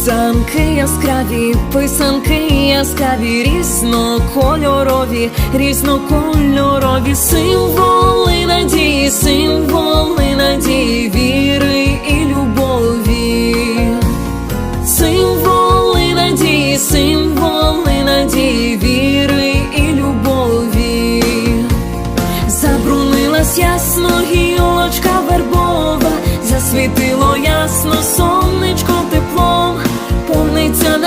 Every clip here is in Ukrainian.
Писанки яскраві, писанки яскраві, різнокольорові, різнокольорові, символи надії, символи надії, віри і любові. Символи надії, символи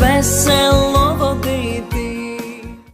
весело води.